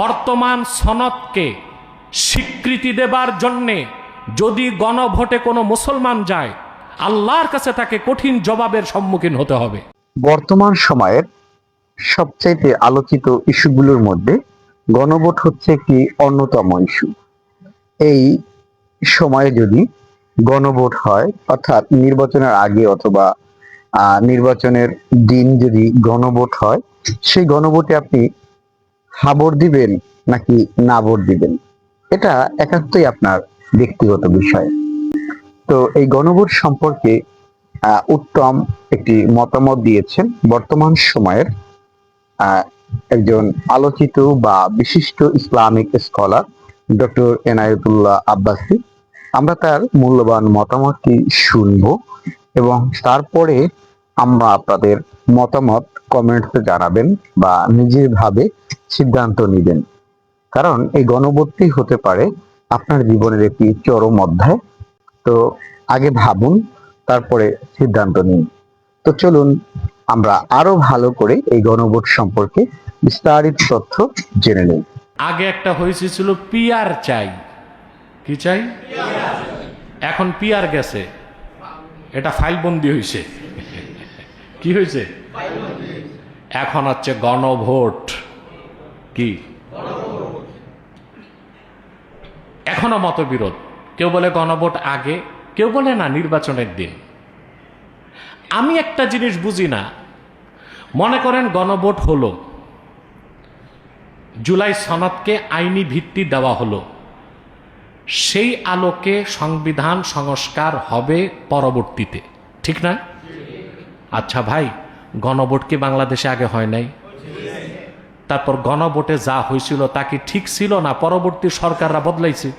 বর্তমান সনদকে স্বীকৃতি দেবার জন্যে যদি গণভোটে কোনো মুসলমান যায়, আল্লাহর কাছে তাকে কঠিন জবাবের সম্মুখীন হতে হবে। বর্তমান সময়ের সবচাইতে আলোচিত ইস্যুগুলোর মধ্যে গণভোট হচ্ছে একটি অন্যতম ইস্যু। এই সময়ে যদি গণভোট হয়, অর্থাৎ নির্বাচনের আগে অথবা নির্বাচনের দিন যদি গণভোট হয়, সেই গণভোটে আপনি হা ভোট দিবেন নাকি না ভোট দিবেন? এটা একান্তই আপনার ব্যক্তিগত বিষয়। তো এই গণভোট সম্পর্কে উত্তম একটি মতামত দিয়েছেন বর্তমান সময়ের একজন আলোচিত বা বিশিষ্ট Islamic scholar doctor Enayetullah Abbasi. আমরা তার মূল্যবান মতামতটি শুনব এবং তারপরে আমরা আপনাদের মতামত কমেন্টসে জানাবেন বা নিজের ভাবে সিদ্ধান্ত নেবেন। কারণ এই গণভোটটি হতে পারে আপনার জীবনের একটি চরম অধ্যায়। তো আগে ভাবুন, তারপরে সিদ্ধান্ত নিন। তো চলুন, আমরা আরও ভালো করে এই গণভোট সম্পর্কে বিস্তারিত তথ্য জেনে নিই। আগে একটা হয়েছে ছিল পিয়ার চাই। কি চাই? এখন পিয়ার গেছে। এটা ফাইল ফাইলবন্দি হয়েছে কি হয়েছে এখন হচ্ছে গণভোট। কি? এখনও মতবিরোধ। কেউ বলে গণভোট আগে, কেউ বলে না নির্বাচনের দিন। আমি একটা জিনিস বুঝি না। মনে করেন গণভোট হলো। জুলাই সনদকে আইনি ভিত্তি দেওয়া হলো। সেই আলোকে সংবিধান সংস্কার হবে পরবর্তীতে। ঠিক না আচ্ছা ভাই, গণভোট কি বাংলাদেশে আগে হয় নাই? তারপর গণভোটে যা হয়েছিল তা কি ঠিক ছিল না? পরবর্তী সরকাররা বদলাইছে।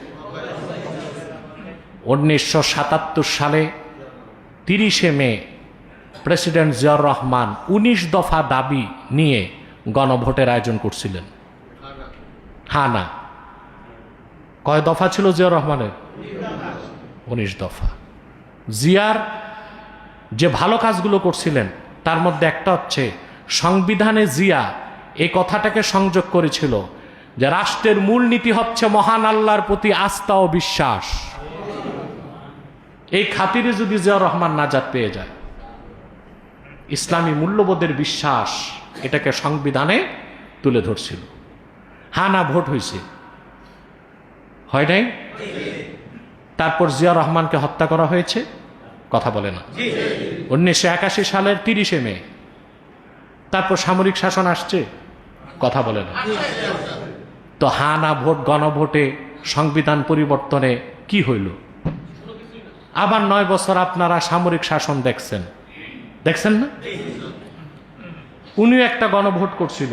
উনিশশো সাতাত্তর সালে তিরিশে মে প্রেসিডেন্ট জিয়াউর রহমান উনিশ দফা দাবি নিয়ে গণভোটের আয়োজন করছিলেন। হ্যাঁ না। কয় দফা ছিল জিয়াউর রহমানের? উনিশ দফা। জিয়ার যে ভালো কাজগুলো করছিলেন, তার মধ্যে একটা হচ্ছে, সংবিধানে জিয়া এই কথাটাকে সংযোগ করেছিল যে রাষ্ট্রের মূলনীতি হচ্ছে মহান আল্লাহর প্রতি আস্থা ও বিশ্বাস। এই খাতিরে যদি জিয়াউর রহমান নাজাদ পেয়ে যায়, ইসলামী মূল্যবোধের বিশ্বাস এটাকে সংবিধানে তুলে ধরছিল। হ্যাঁ না, ভোট হয়েছে। হয় নাই? তারপর জিয়া রহমানকে হত্যা করা হয়েছে? কথা বলে না। উনিশশো একাশি সালের তিরিশে মে। তারপর সামরিক শাসন আসছে? কথা বলে না। তো হা না ভোট গণভোটে সংবিধান পরিবর্তনে কি হইল? আবার নয় বছর আপনারা সামরিক শাসন দেখছেন। দেখছেন না? উনিও একটা গণভোট করছিল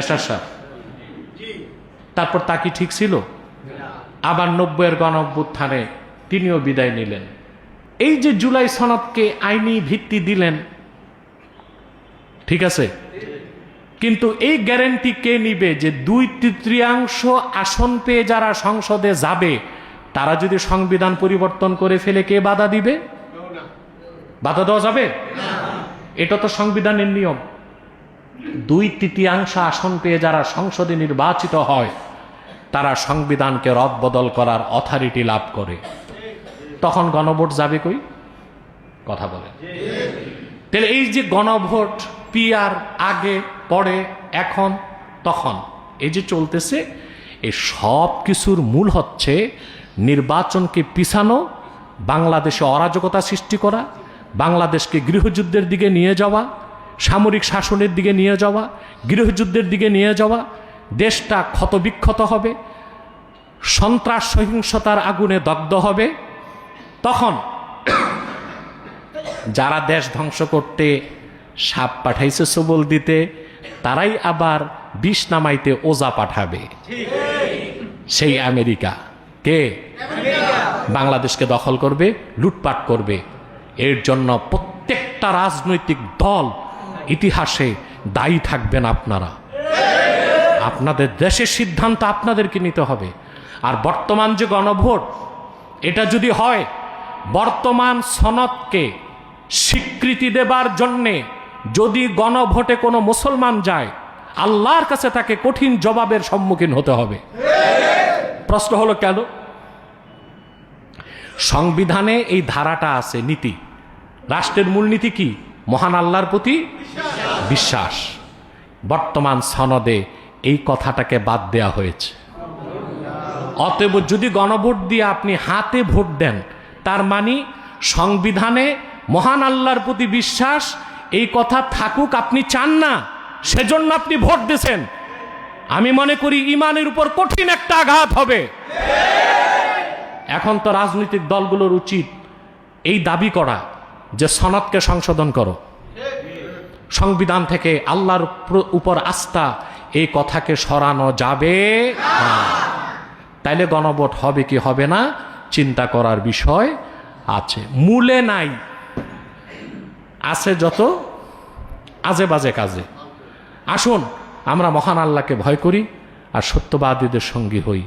এসার সাহ তারপর তা কি ঠিক ছিল? আবার নব্বইয়ের গণ অভ্যুত্থানে তিনিও বিদায় নিলেন। এই যে জুলাই সনদকে আইনি ভিত্তি দিলেন, ঠিক আছে? কিন্তু এই গ্যারেন্টি কে নিবে যে দুই তৃতীয়াংশ আসন পেয়ে যারা সংসদে যাবে, তারা যদি সংবিধান পরিবর্তন করে ফেলে কে বাধা দিবে? বাধা দেওয়া যাবে? এটা তো সংবিধানের নিয়ম। দুই তৃতীয়াংশ আসন পেয়ে যারা সংসদে নির্বাচিত হয়, তারা সংবিধানকে রদবদল করার অথরিটি লাভ করে। তখন গণভোট যাবে কই? কথা বলে তাহলে এই যে গণভোট পিয়ার আগে পরে এখন, তখন। এই যে চলতেছে, এই সব কিছুর মূল হচ্ছে নির্বাচনকে পিছানো, বাংলাদেশে অরাজকতা সৃষ্টি করা, বাংলাদেশকে গৃহযুদ্ধের দিকে নিয়ে যাওয়া, সামরিক শাসনের দিকে নিয়ে যাওয়া, গৃহযুদ্ধের দিকে নিয়ে যাওয়া, দেশটা ক্ষতবিক্ষত হবে, সন্ত্রাস সহিংসতার আগুনে দগ্ধ হবে। তখন যারা দেশ ধ্বংস করতে সাপ পাঠাইছে সবল দিতে তারাই আবার বিষ নামাইতে ওজা পাঠাবে। সেই আমেরিকা। কে? বাংলাদেশকে দখল করবে, লুটপাট করবে। এর জন্য প্রত্যেকটা রাজনৈতিক দল ইতিহাসে দায়ী থাকবেন আপনারা। আপনাদের দেশের সিদ্ধান্ত আপনাদেরকে নিতে হবে। আর বর্তমান যে গণভোট, এটা যদি হয়, বর্তমান সনদকে স্বীকৃতি দেবার জন্যে যদি গণভোটে কোনো মুসলমান যায়, আল্লাহর কাছে তাকে কঠিন জবাবের সম্মুখীন হতে হবে। প্রশ্ন হলো কেন? সংবিধানে এই ধারাটা আছে, নীতি। রাষ্ট্রের মূলনীতি কি? মহান আল্লাহর প্রতি বিশ্বাস। বর্তমান সনদে এই কথাটাকে বাদ দেয়া হয়েছে। অতএব যদি গণভোট দিয়ে আপনি হাতে ভোট দেন, তার মানে সংবিধানে মহান আল্লাহর প্রতি বিশ্বাস এই কথা থাকুক, আপনি চান না। সেজন্য আপনি ভোট দিয়েছেন আমি মনে করি ইমানের উপর কঠিন একটা আঘাত হবে। এখন তো রাজনৈতিক দলগুলোর উচিত এই দাবি করা যে সনদকে সংশোধন করো। সংবিধান থেকে আল্লাহর প্র- উপর আস্থা এই কথাকে সরানো যাবে তাইলে গণভোট হবে কি হবে না, চিন্তা করার বিষয় আছে। মূলে নাই। আছে যত, আজে বাজে কাজে। আসুন, আমরা মহান আল্লাহকে ভয় করি আর সত্যবাদীদের সঙ্গী হই।